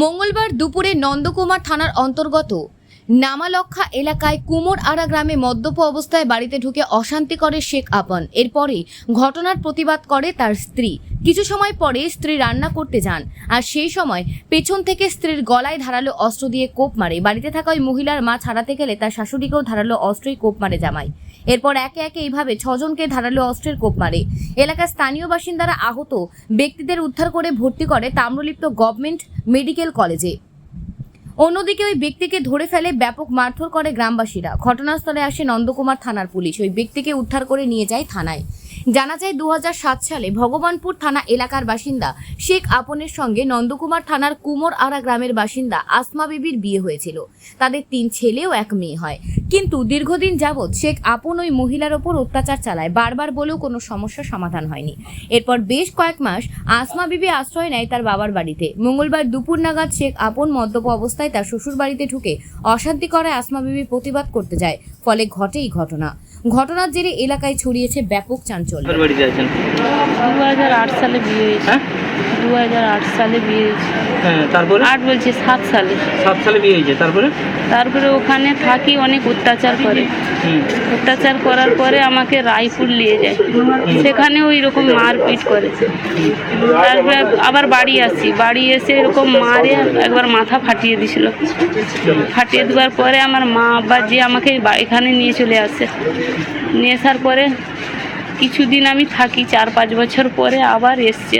মঙ্গলবার দুপুরে নন্দকুমার থানার অন্তর্গত নামালক্ষা এলাকায় কুমোরআড়া গ্রামে মদ্যপ অবস্থায় বাড়িতে ঢুকে অশান্তি করে শেখ আপন। এরপরে ঘটনার প্রতিবাদ করে তার স্ত্রী। কিছু সময় পরে স্ত্রী রান্না করতে যান আর সেই সময় পেছন থেকে স্ত্রীর গলায় ধারালো অস্ত্র দিয়ে কোপ মারে। বাড়িতে থাকা ওই মহিলার মা ছাড়াতে গেলে তার শাশুড়িকেও ধারালো অস্ত্রই কোপ মারে জামাই। এরপর একে একে এইভাবে ছজনকে ধারালো অস্ত্রের কোপ মারে। এলাকার স্থানীয় বাসিন্দারা আহত ব্যক্তিদের উদ্ধার করে ভর্তি করে তাম্রলিপ্ত গভর্নমেন্ট মেডিকেল কলেজে। অন্যদিকে ওই ব্যক্তিকে ধরে ফেলে ব্যাপক মারধর করে গ্রামবাসীরা। ঘটনাস্থলে আসে নন্দকুমার থানার পুলিশ। ওই ব্যক্তিকে উদ্ধার করে নিয়ে যায় থানায়। জানা যায় দু হাজার সাত সালে ভগবানপুর থানা এলাকার বাসিন্দা শেখ আপনের সঙ্গে নন্দকুমার থানার কুমোর আড়া গ্রামের বাসিন্দা আসমা বিবির বিয়ে হয়েছিল। তাদের তিন ছেলে ও এক মেয়ে হয়। কিন্তু দীর্ঘদিন যাবৎ শেখ আপন ওই মহিলার ওপর অত্যাচার চালায়, বারবার বলেও কোনো সমস্যার সমাধান হয়নি। এরপর বেশ কয়েক মাস আসমা বিবি আশ্রয় নেয় তার বাবার বাড়িতে। মঙ্গলবার দুপুর নাগাদ শেখ আপন মদ্যপ অবস্থায় তার শ্বশুর বাড়িতে ঢুকে অশান্তি করায় আসমা বিবি প্রতিবাদ করতে যায়। ফলে ঘটে এই ঘটনা। ঘটনার জেরে এলাকায় ছড়িয়েছে ব্যাপক চাঞ্চল্য। দু হাজার আট সালে বিয়ে হয়েছে। হ্যাঁ? দু হাজার আট সালে বিয়ে হয়েছে। হ্যাঁ তারপরে? আট বলছি সাত সালে। সাত সালে বিয়ে হয়েছে তারপরে? তারপরে ওখানে থাকি অনেক অত্যাচার করে। অত্যাচার করার পরে আমাকে রায়পুর নিয়ে যায়। সেখানে ওই রকম মারপিট করে তারপরে আবার বাড়ি আসি। বাড়ি এসে এরকম মারে একবার মাথা ফাটিয়ে দিছিল। ফাটিয়ে দেওয়ার পরে আমার মা আব্বা যে আমাকে এখানে নিয়ে চলে আসে। নিয়ে আসার পরে কিছুদিন আমি থাকি চার পাঁচ বছর পরে আবার এসছে।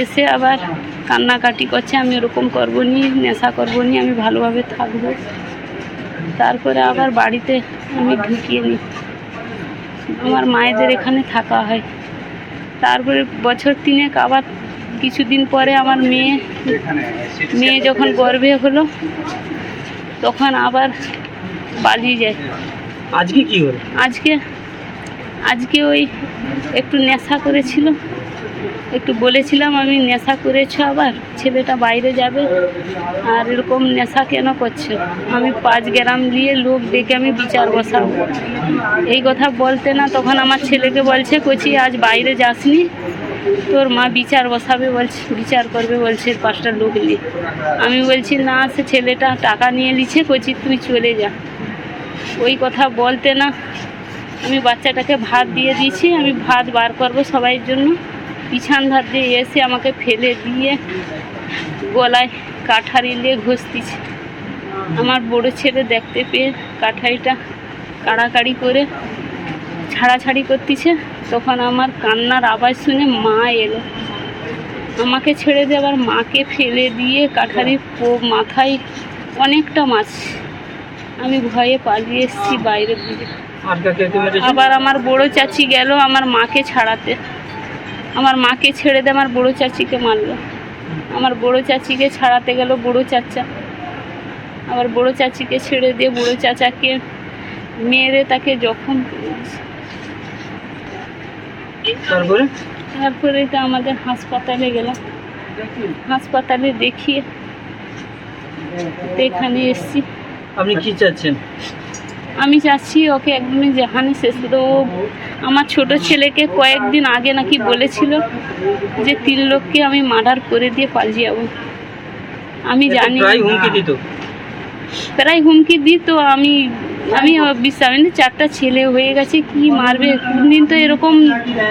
এসে আবার কান্নাকাটি করছে আমি ওরকম করব নি নেশা করব নি আমি ভালোভাবে থাকব। তারপরে আবার বাড়িতে আমি ঢুকিয়ে নিই আমার মায়েদের এখানে থাকা হয়। তারপরে বছর তিনেক আবার কিছুদিন পরে আমার মেয়ে মেয়ে যখন গর্ভে হলো তখন আবার পালিয়ে যায়। আজকে কি হলো? আজকে আজকে ওই একটু নেশা করেছিল। একটু বলেছিলাম আমি নেশা করেছ আবার, ছেলেটা বাইরে যাবে। আর এরকম নেশা কেন করছ? আমি পাঁচ গ্রাম দিয়ে লোক ডেকে আমি বিচার বসাবো। এই কথা বলতে না, তখন আমার ছেলেকে বলছে, কচি, আজ বাইরে যাসনি। তোর মা বিচার বসাবে বলছে, বিচার করবে বলছে পাঁচটা লোক নিয়ে। আমি বলছি, না, সে ছেলেটা টাকা নিয়ে নিচ্ছে, কচি, তুই চলে যা। ওই কথা বলতে না, আমি বাচ্চাটাকে ভাত দিয়ে দিয়েছি, আমি ভাত বার করব সবাই জন্য। পিছান ধার দিয়ে এসে আমাকে ফেলে দিয়ে গলায় কাঠারি নিয়ে ঘষতিছে। আমার বড় ছেলে দেখতে পেয়ে কাঠারিটা কাড়াকাড়ি করে ছাড়াছাড়ি করতেছে। তখন আমার কান্নার আওয়াজ শুনে মা এলো। আমাকে ছেড়ে দিয়ে আবার মাকে ফেলে দিয়ে কাঠারি পো- মাথায় অনেকটা মাছ। আমি ভয়ে পালিয়ে এসেছি বাইরের দিকে আবার আমার বড় চাচি গেল আমার মাকে ছাড়াতে। আমার মাকে ছেড়ে দিয়ে আমার বড়ো চাচিকে মারলো। আমার বড়ো চাচিকে ছাড়াতে গেল বড় চাচা। আবার বড়ো চাচিকে ছেড়ে দিয়ে বড়ো চাচাকে মেরে তাকে জখম। তারপরে? তারপরে তো আমাদের হাসপাতালে গেলাম। হাসপাতালে দেখিয়ে এখানে এসছি। আপনি কি চাচ্ছেন? আমি চাচ্ছি ওকে একদমই যেখানে শেষ ও আমার ছোট ছেলেকে কয়েকদিন আগে নাকি বলেছিল যে তিন লোককে আমি মার্ডার করে দিয়ে পালিয়ে যাব। আমি জানি প্রায় হুমকি দিত। প্রায় হুমকি দিত। আমি আমি বিশ্বাস চারটা ছেলে হয়ে গেছে কি মারবে? কোনদিন তো এরকম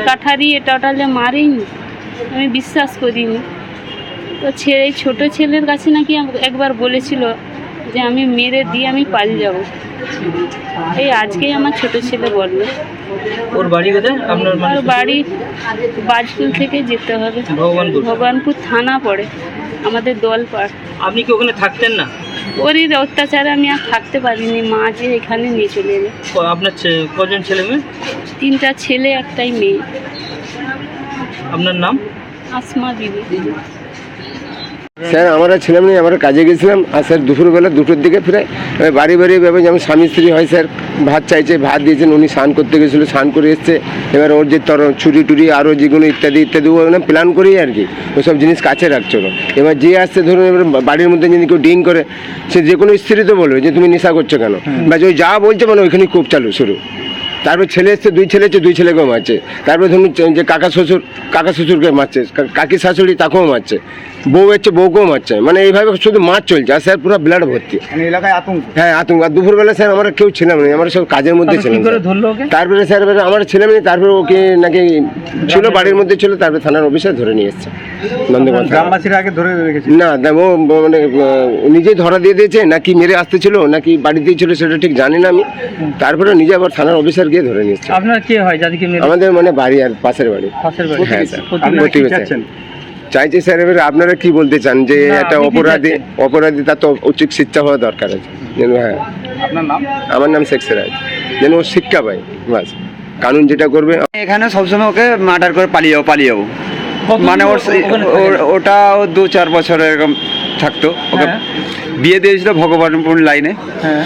কাঠারি টোটালে মারেইনি। আমি বিশ্বাস করিনি। তো ছেলে ছোটো ছেলের কাছে নাকি একবার বলেছিল যে আমি মেরে দিয়ে আমি পালিয়ে যাব। এই আজকেই আমার ছোট ছেলে বলল। ওর বাড়ি কোথায়? আপনার মানে বাড়ি? বাজকুল থেকে যেতে হবে। ভগবানপুর। ভগবানপুর থানা পড়ে আমাদের দলপাড় আপনি কি ওখানে থাকতেন না? ওরই অত্যাচারে আমি আর থাকতে পারিনি মা যে এখানে নিয়ে চলে এলো। আপনার ছে- কজন ছেলে মেয়ে? তিনটা ছেলে একটাই মেয়ে। আপনার নাম? আসমা দিদি। স্যার আমরা ছিলাম না আমরা কাজে গেছিলাম আর স্যার দুপুরবেলা দুটোর দিকে ফিরে এবার বাড়ি বাড়ি এভাবে যেমন স্বামী স্ত্রী হয় স্যার ভাত চাইছে ভাত দিয়েছেন উনি স্নান করতে গেছিল স্নান করে এসছে এবার ওর যে তর ছুরি টুরি আরও যেগুলো ইত্যাদি ইত্যাদি ও মানে প্ল্যান করেই আর কি ওসব জিনিস কাছে রাখছো না এবার যে আসছে ধরুন এবার বাড়ির মধ্যে যদি কেউ ডিং করে সে যে কোনো স্ত্রী তো বলবে যে তুমি নেশা করছ কেন? বা যে ওই যা বলছে মানে ওইখানে খুব চালু শুরু। তারপর ছেলে এসছে দুই ছেলে এসছে দুই ছেলেকেও মারছে। তারপর ধরুন যে- কাকা শ্বশুর কাকা শ্বশুরকে মারছে কাকি শাশুড়ি তাকেও মারছে বউ এসছে বউকেও মারছে। মানে এইভাবে শুধু মার চলছে আর স্যার পুরো ব্লাড ভর্তি। মানে এলাকায় আতঙ্ক? হ্যাঁ আতঙ্ক। আর দুপুরবেলা স্যার আমরা কেউ ছিলাম না আমরা সব কাজের মধ্যে ছিলাম তারপরে স্যার এবারে আমার ছেলে মেয়ে তারপরে ওকে নাকি ছিল বাড়ির মধ্যে ছিল তারপরে থানার অফিসে ধরে নিয়ে এসছে। গ্রামবাসীরা আগে ধরে রেখেছে? না দেখ ও মানে নিজেই ধরা দিয়ে দিয়েছে নাকি মেরে আসতেছিল নাকি বাড়িতেই ছিল সেটা ঠিক জানি না আমি। তারপরে নিজে আবার থানার অফিসার গিয়ে ধরে নিয়ে আপনার কে হয়? যাদেরকে মেরে আমাদের মানে বাড়ি আর পাশের বাড়ি। পাশের বাড়ি। হ্যাঁ স্যার। চাইছি স্যার এবারে আপনারা কি বলতে চান? যে একটা অপরাধী অপরাধী তার তো উচিত শিক্ষা হওয়া দরকার আছে। যেন হ্যাঁ। আপনার নাম? আমার নাম শেখ সিরাজ। যেন ও শিক্ষা পায় বাস। কানুন যেটা করবে এখানে সবসময় ওকে মার্ডার করে পালিয়ে যাব পালিয়ে যাব মানে ওর ওর- ওটা ও দু চার বছর এরকম থাকতো। ওকে হ্যাঁ। বিয়ে দিয়েছিল ভগবানপুর লাইনে হ্যাঁ।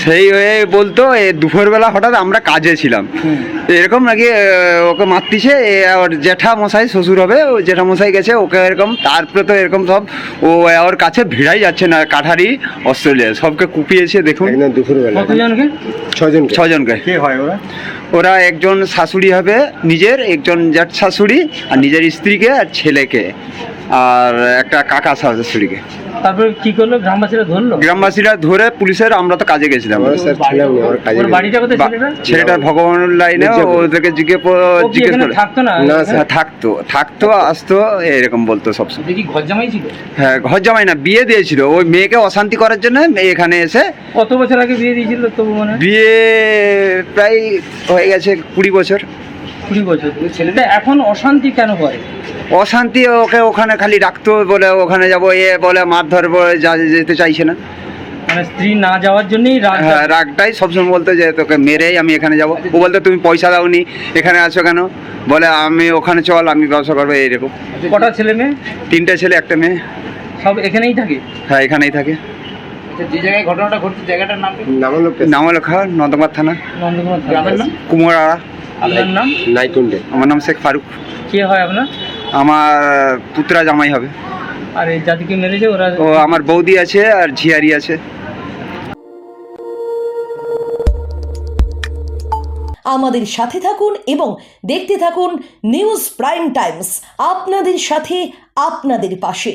সেই হয়ে বলতো এ দুপুরবেলা হঠাৎ আমরা কাজে ছিলাম। এরকম নাকি ওকে মারতিছে এ, ওর জ্যাঠা মশাই শ্বশুর হবে ও জ্যাঠা মশাই গেছে ওকে এরকম তারপরে তো এরকম সব ও ওর কাছে ভিড়াই যাচ্ছে না কাঠারি অস্ট্রেলিয়া সবকে কুপিয়েছে দেখুন। দুপুরবেলা। ছজন ছজনকে কে হয় ওরা? ওরা একজন শাশুড়ি হবে নিজের একজন জ্যাঠ শাশুড়ি আর নিজের স্ত্রীকে আর ছেলেকে আর একটা কাকা শাশুড়িকে। তারপরে কি করল? গ্রামবাসীরা ধরলো? গ্রামবাসীরা ধরে পুলিশের আমরা তো কাজে গেছিলাম। ছেলেটা ছেলেটার ভগবান লাইনে ওদেরকে জিজ্ঞেস জিজ্ঞেস করে। থাকতো হ্যাঁ, থাকতো থাকতো আসতো এরকম বলতো সবসময় দেখি ঘর জামাই ছিল? হ্যাঁ ঘর জামাই না বিয়ে দিয়েছিল। ওই মেয়েকে অশান্তি করার জন্য এখানে এসে কত বছর আগে বিয়ে দিয়েছিল তবু মনে বিয়ে প্রায় হয়ে গেছে কুড়ি বছর। কুড়ি বছর ছেলেটা এখন অশান্তি কেন করে অশান্তি ওকে ওখানে খালি রাখতো বলে ওখানে যাব এ বলে মারধর বলে যা- যেতে চাইছে না। মানে স্ত্রী না যাওয়ার জন্যই রাগ হ্যাঁ রাগটাই সবসময় বলতো যে তোকে মেরেই আমি এখানে যাব। ও বলতো তুমি পয়সা দাওনি এখানে আছো কেন? বলে আমি ওখানে চল আমি ব্যবসা করব এইরকম কটা ছেলে মেয়ে? তিনটে ছেলে একটা মেয়ে। সব এখানেই থাকে? হ্যাঁ এখানেই থাকে। যে জায়গায় ঘটনাটা ঘটছে জায়গাটার নাম নামলেখা নন্দমার থানা। নন্দকুমার কুমোরাড়া আপনার নাম? নাইকুন্ডে আমার নাম শেখ ফারুক। কে হয় আপনার? আমার পুত্রা জামাই হবে। আর এই জাতিকে মেরেছে ওরা? ও আমার বৌদি আছে আর ঝিয়ারি আছে। আমাদের সাথে থাকুন এবং দেখতে থাকুন নিউজ প্রাইম টাইমস। আপনাদের সাথে আপনাদের পাশে।